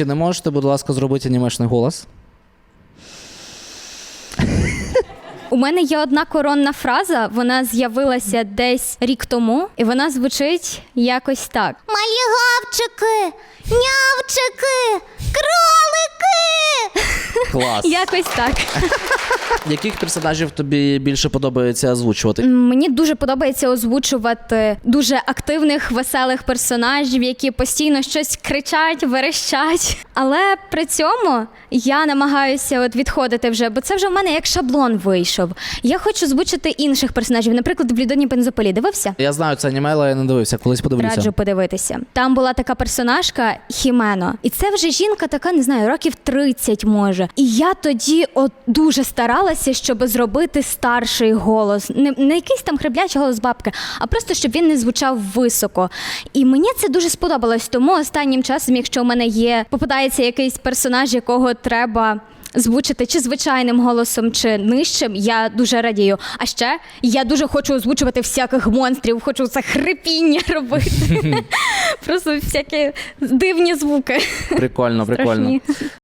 Чи не можете, будь ласка, зробити анімешний голос? У мене є одна коронна фраза, вона з'явилася десь рік тому, і вона звучить якось так: Малі гавчики, нявчики, кролики. Клас. якось так. Яких персонажів тобі більше подобається озвучувати? Мені дуже подобається озвучувати дуже активних, веселих персонажів, які постійно щось кричать, верещать. Але при цьому я намагаюся от відходити вже, бо це вже в мене як шаблон вийшов. Я хочу озвучити інших персонажів. Наприклад, в Блідоні Бензополі дивився? Я знаю це аніме, але я не дивився, колись подивлюся. Раджу подивитися. Там була така персонажка Хімено, і це вже жінка, така не знаю, років 30 може. І я тоді от дуже старалася, щоб зробити старший голос, не, не якийсь там хриплячий голос бабки, а просто щоб він не звучав високо. І мені це дуже сподобалось. Тому останнім часом, якщо у мене є, попадається якийсь персонаж, якого треба. Звучити чи звичайним голосом, чи нижчим, я дуже радію. А ще я дуже хочу озвучувати всяких монстрів, хочу це хрипіння робити. Просто всякі дивні звуки. Прикольно, прикольно.